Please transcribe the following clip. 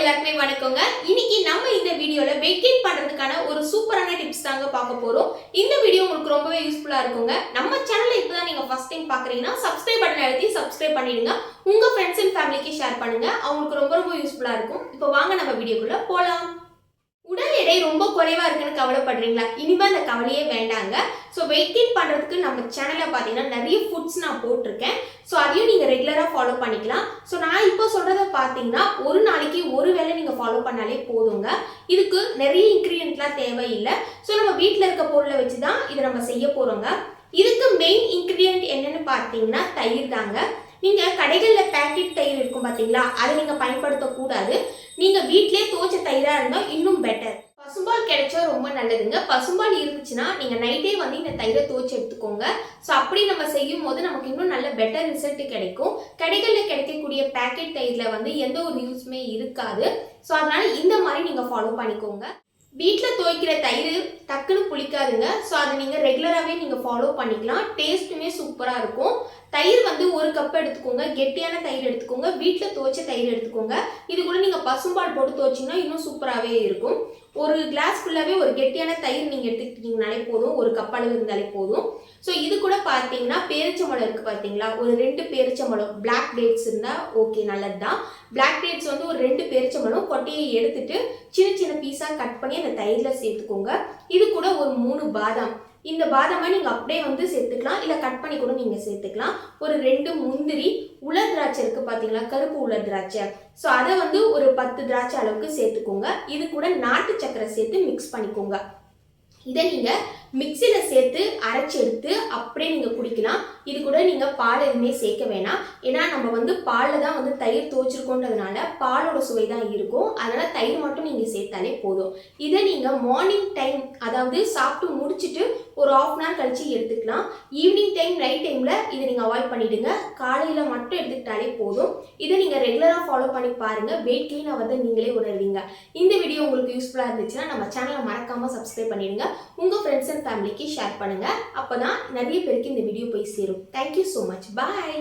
எல்லாருக்குமே வணக்கங்க. இன்னைக்கு நம்ம இந்த வீடியோல வெயிட் கெயின் பண்றதுக்கான ஒரு சூப்பரான டிப்ஸ் தாங்க பார்க்க போறோம். இந்த வீடியோ உங்களுக்கு ரொம்பவே யூஸ்ஃபுல்லா இருக்குங்க. நம்ம சேனலை இப்பதான் நீங்க ஃபர்ஸ்ட் டைம் பாக்குறீங்கன்னா சப்ஸ்கிரைப் பட்டன் எழுதி சப்ஸ்கிரைப் பண்ணிடுங்க. உங்க ஃப்ரெண்ட்ஸ் அண்ட் ஃபேமிலிக்கு ஷேர் பண்ணுங்க. அவங்களுக்கு ரொம்ப ரொம்ப யூஸ்ஃபுல்லா இருக்கும். இப்போ வாங்க நம்ம வீடியோக்குள்ள போலாம். எடை ரொம்ப குறைவா இருக்குன்னு கவலைப்படுறீங்களா? இனிமேல் அந்த கவலையே வேண்டாங்க. ஸோ வெயிட் கெயின் பண்ணுறதுக்கு நம்ம சேனலில் பார்த்தீங்கன்னா நிறைய ஃபுட்ஸ் நான் போட்டிருக்கேன். ஸோ அதையும் நீங்கள் ரெகுலராக ஃபாலோ பண்ணிக்கலாம். ஸோ நான் இப்போ சொல்கிறத பார்த்தீங்கன்னா ஒரு நாளைக்கு ஒரு வேளை நீங்கள் ஃபாலோ பண்ணாலே போதுங்க. இதுக்கு நிறைய இன்க்ரீடியன்ட்லாம் தேவையில்லை. ஸோ நம்ம வீட்டில் இருக்க பொருளை வச்சு தான் இதை நம்ம செய்ய போகிறோங்க இதுக்கு மெயின் இன்க்ரீடியன்ட் என்னன்னு பார்த்தீங்கன்னா தயிர் தாங்க. நீங்கள் கடைகளில் பேக்கெட் தயிர் இருக்கும் பார்த்தீங்களா அதை நீங்கள் பயன்படுத்தக்கூடாது. நீங்கள் வீட்டிலே துவச்ச தயிராக இருந்தால் இன்னும் பெட்டர் பசும்பால் கிடைச்சா ரொம்ப நல்லதுங்க. பசும்பால் இருந்துச்சுன்னா நீங்கள் நைட்டே வந்து இந்த தயிரை துவச்சி எடுத்துக்கோங்க. ஸோ அப்படி நம்ம செய்யும் போது நமக்கு இன்னும் நல்ல பெட்டர் ரிசல்ட் கிடைக்கும். கடைகளில் கிடைக்கக்கூடிய பேக்கெட் தயிரில் வந்து எந்த ஒரு யூஸுமே இருக்காது. ஸோ அதனால் இந்த மாதிரி நீங்கள் ஃபாலோ பண்ணிக்கோங்க. வீட்டில் துவைக்கிற தயிர் டக்குன்னு புளிக்காதுங்க. ஸோ அதை நீங்கள் ரெகுலராகவே நீங்கள் ஃபாலோ பண்ணிக்கலாம். டேஸ்ட்டுமே சூப்பராக இருக்கும். தயிர் வந்து ஒரு கப் எடுத்துக்கோங்க. கெட்டியான தயிர் எடுத்துக்கோங்க. வீட்டில் துவைச்ச தயிர் எடுத்துக்கோங்க. இது கூட நீங்கள் பசும்பால் போட்டு துவைச்சிங்கன்னா இன்னும் சூப்பராகவே இருக்கும். ஒரு கிளாஸ் ஃபுல்லாகவே ஒரு கெட்டியான தயிர் நீங்கள் எடுத்துக்கிட்டீங்கனாலே போதும். ஒரு கப் அளவு இருந்தாலே போதும். ஸோ இது கூட பார்த்தீங்கன்னா பேரிச்சம்பழம் இருக்குது பார்த்தீங்களா ஒரு ரெண்டு பேரிச்சம்பழம். பிளாக் டேட்ஸ் இருந்தால் ஓகே நல்லது தான் பிளாக் டேட்ஸ் வந்து ஒரு ரெண்டு பேரிச்சம்பழம் கொட்டையை எடுத்துட்டு சின்ன சின்ன பீஸாக கட் பண்ணி அந்த தயிரில் சேர்த்துக்கோங்க. இது கூட ஒரு மூணு பாதாம். இந்த பாதாமை நீங்கள் அப்படியே வந்து சேர்த்துக்கலாம். இல்லை கட் பண்ணி கூட நீங்கள் சேர்த்துக்கலாம். ஒரு ரெண்டு முந்திரி உலர் திராட்சை இருக்குது பார்த்தீங்களா கருப்பு உலர் திராட்சை. ஸோ அதை வந்து ஒரு பத்து திராட்சை அளவுக்கு சேர்த்துக்கோங்க. இது கூட நாட்டு சக்கரை சேர்த்து மிக்ஸ் பண்ணிக்கோங்க. இதை நீங்கள் மிக்சியில் சேர்த்து அரைச்சி எடுத்து அப்படியே நீங்கள் குடிக்கலாம். இது கூட நீங்கள் பால் எதுவுமே சேர்க்க வேணாம். ஏன்னா நம்ம வந்து பாலில் தான் வந்து தயிர் துவச்சிருக்கோன்றதுனால பாலோட சுவை தான் இருக்கும். அதனால் தயிர் மட்டும் நீங்கள் சேர்த்தாலே போதும். இதை நீங்கள் மார்னிங் டைம் அதாவது சாப்பிட்டு முடிச்சுட்டு ஒரு ஆஃப் அன் ஹவர் கழிச்சு எடுத்துக்கலாம். ஈவினிங் டைம் நைட் டைமில் இதை நீங்கள் அவாய்ட் பண்ணிவிடுங்க காலையில் மட்டும் எடுத்துக்கிட்டாலே போதும். இதை நீங்கள் ஃபாலோ பண்ணி பாருங்கள் வெயிட் கெயினை வந்து நீங்களே உணர்வீங்க. இந்த வீடியோ உங்களுக்கு யூஸ்ஃபுல்லாக இருந்துச்சுன்னா நம்ம சேனலை மறக்காமல் சப்ஸ்கிரைப் பண்ணிடுங்க. உங்கள் ஃப்ரெண்ட்ஸ் அண்ட் ஃபேமிலிக்கு ஷேர் பண்ணுங்கள் அப்போ தான் நிறைய பேருக்கு இந்த வீடியோ போய் சேரும். Thank you so much bye